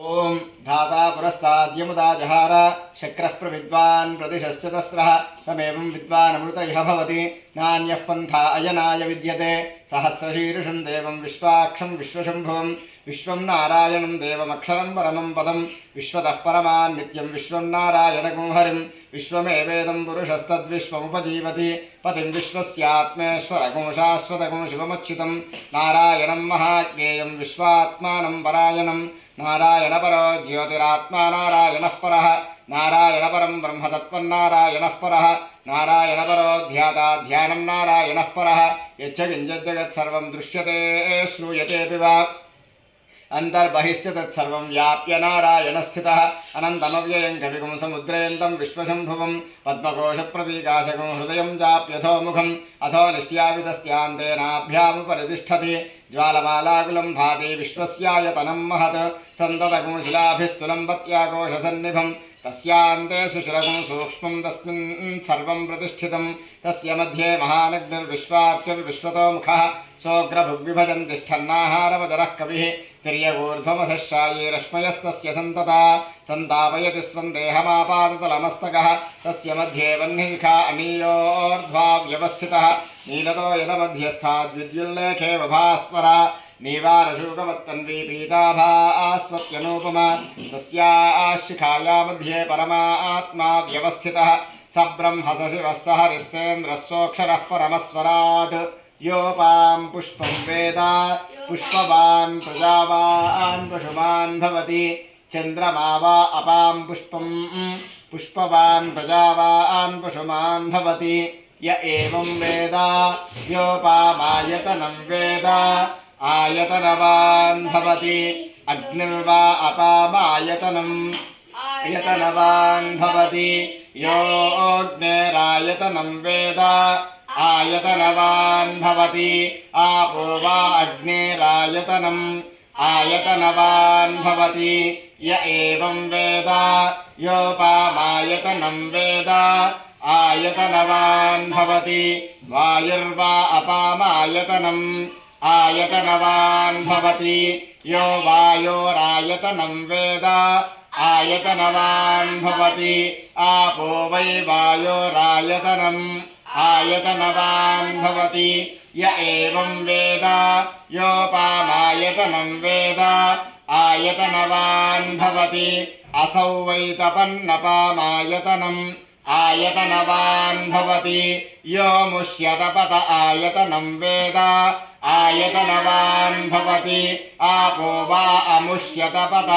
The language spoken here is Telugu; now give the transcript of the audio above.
ఓం ధాతా పురస్తాద్యముదా జహార శక్రః ప్రవిద్వాన్ ప్రదిశశ్చ తస్రः తమేవం విద్వానమృత ఇహ భవతి నాణ్యః పంథా అయనాయ విద్యతే సహస్రశీర్షం దేవం విశ్వాక్షం విశ్వశంభువం విశ్వం నారాయణం దేవమక్షరం పరమం పదం విశ్వతః పరమాన్ నిత్యం విశ్వం నారాయణగుంహరిం విశ్వమేవేదం పురుషస్తద్విశ్వముపజీవతి పతిం విశ్వస్యాత్మేశ్వరగుంశాశ్వతగుం శివమచ్యుతం నారాయణం మహాజ్ఞేయం విశ్వాత్మానం పరాయణం నారాయణ నారాయణపరో జ్యోతిరాత్మా నారాయణః పరः నారాయణపరం బ్రహ్మతత్వన్నారాయణः నారాయణ పరో ధ్యాత ధ్యానం నారాయణः పరः యచ్చ కించజ్జగత్సర్వం దృశ్యతే శ్రూయతేపి వా అంతర్బహిశ్చ తత్సర్వం వ్యాప్య నారాయణ స్థిత అనంతమవ్యయం కవిగం సముద్రయంతం విశ్వశంభువం పద్మకోశ ప్రతీకాశకం హృదయం చాప్యథోముఖం అథో నిష్ట్యావితస్యాంతేనాభ్యాముపరితిష్టతి జ్వాలమాలాకులం భాతి విశ్వస్యాయతనం మహత్ సంతతకం శిలాభిస్తులం పత్యాకోశసన్నిభం తస్యాంతే సుశిరకం సూక్ష్మం తస్మిన్ సర్వం ప్రతిష్ఠితం తస్య మధ్యే మహానగ్నిర్విశ్వార్చుర్విశ్వతో ముఖः సోగ్రభుగ్విభజన్ తిష్టన్నాహారమజరः కవిः तिर्यगूर्ध्वमधश्चायैरश्मयस्तस्य सन्तता सन्तापयति स्वं देहमापाततलमस्तकः तस्य मध्ये वह्निशिखा अनीयोर्ध्वा व्यवस्थितः नीलतो यदमध्यस्थाद्विद्युल्लेखे बभास्वर नीवारशूकमत्तन्वी पीताभास्वत्यनूपमा तस्या शिखाया मध्ये परमा आत्मा व्यवस्थितः स ब्रह्म स शिवः स हरिस्सेन्द्रः सोऽक्षरः परमस्वराट् योपां पुष्पं वेद पुष्पवान् प्रजावान् पशुमान् भवति चन्द्रमा वा अपां पुष्पं पुष्पवान् प्रजावान् पशुमान् भवति य एवं वेद योपामायतनं वेद आयतनवान् भवति अग्निर्वा अपामायतनम् आयतनवान् भवति योऽग्नेरायतनं वेद आयतनवान् भवति आपो वा अग्नेरायतनम् आयतनवान् भवति य एवं वेद योपामायतनं वेद आयतनवान् भवति वायुर्वा अपामायतनम् आयतनवान् भवति यो वायोरायतनं वेद आयतनवान् भवति आपो वै वायोरायतनम् आयतनवान् भवति य एवं वेद योपामायतनं वेद आयतनवान् भवति असौ वै तपन्नपामायतनम् आयतनवान् भवति यो मुष्यतपत आयतनं वेद आयतनवान् भवति आपो वा अमुष्यतपत